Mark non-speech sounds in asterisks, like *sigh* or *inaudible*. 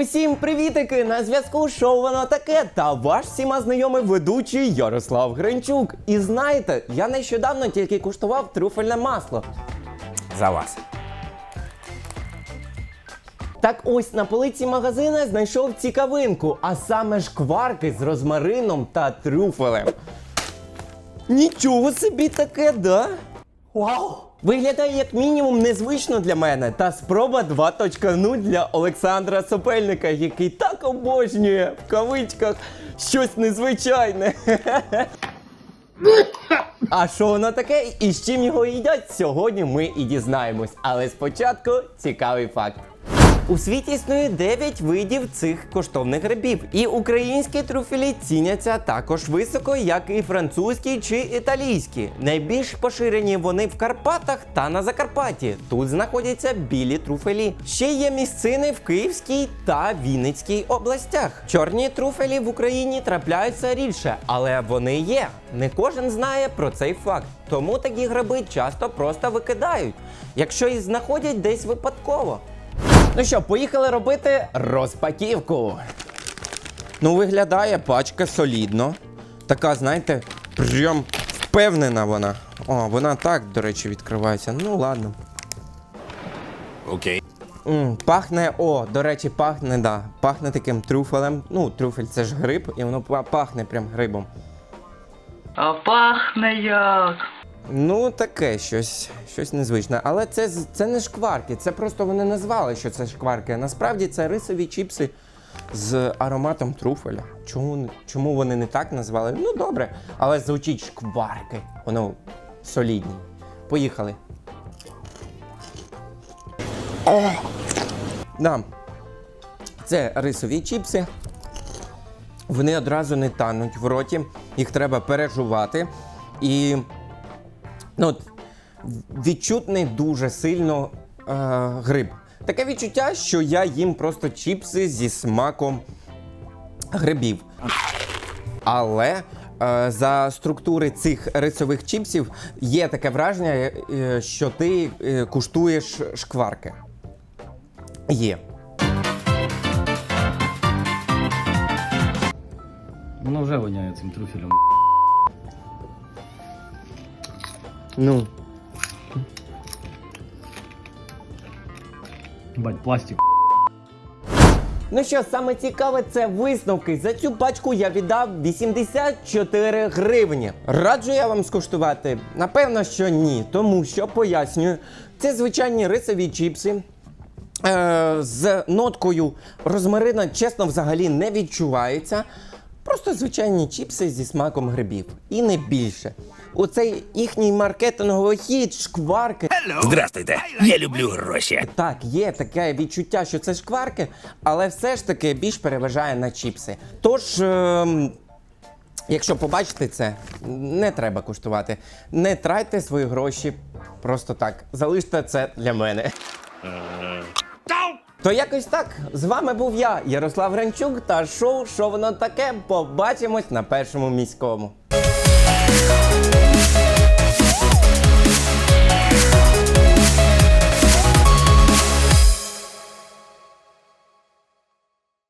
Усім привітики! На зв'язку шоу воно таке та ваш всіма знайомий ведучий Ярослав Гринчук. І знаєте, я нещодавно тільки куштував трюфельне масло. За вас. Так ось на полиці магазина знайшов цікавинку, а саме шкварки з розмарином та трюфелем. Нічого собі таке, да? Вау! Виглядає як мінімум незвично для мене та спроба 2.0 для Олександра Сопельника, який так обожнює в кавичках щось незвичайне. *laughs* А що воно таке і з чим його їдять, сьогодні ми і дізнаємось. Але спочатку цікавий факт. У світі існує 9 видів цих коштовних грибів, і українські трюфелі ціняться також високо, як і французькі чи італійські. Найбільш поширені вони в Карпатах та на Закарпатті. Тут знаходяться білі трюфелі. Ще є місцини в Київській та Вінницькій областях. Чорні трюфелі в Україні трапляються рідше, але вони є. Не кожен знає про цей факт. Тому такі гриби часто просто викидають, якщо їх знаходять десь випадково. Ну що, поїхали робити розпаківку. Ну, виглядає пачка солідно. Така, знаєте, прям впевнена вона. О, вона так, до речі, відкривається. Ну, ладно. Окей. м пахне, о, до речі, пахне, да. Пахне таким трюфелем. Ну, трюфель це ж гриб, і воно па- пахне прям грибом. А пахне як. Ну, таке щось, щось незвичне. Але це, це не шкварки, це просто вони назвали, що це шкварки. А насправді це рисові чіпси з ароматом труфеля. Чому, чому вони не так назвали? Ну, добре, але звучить шкварки. Воно солідні. Поїхали. О! Да. Це рисові чіпси. Вони одразу не тануть в роті, їх треба пережувати. І ну, відчутний дуже сильно е, гриб. Таке відчуття, що я їм просто чіпси зі смаком грибів. Але е, за структури цих рисових чіпсів є таке враження, е, що ти е, куштуєш шкварки. Є. Воно вже воняє цим трюфелем. Ну, Бать, пластик. Ну що, саме цікаве, це висновки. За цю пачку я віддав 84 гривні. Раджу я вам скуштувати? Напевно, що ні, тому що пояснюю, це звичайні рисові чіпси. Е, з ноткою розмарина, чесно, взагалі не відчувається. Просто звичайні чіпси зі смаком грибів. І не більше. Оцей їхній маркетинговий хід, шкварки. Здрастуйте, я люблю гроші. Так, є таке відчуття, що це шкварки, але все ж таки більш переважає на чіпси. Тож, ем, якщо побачите це, не треба куштувати. Не тратьте свої гроші просто так. Залиште це для мене. То якось так. З вами був я, Ярослав Гранчук, та шоу «Що воно таке? Побачимось на першому міському.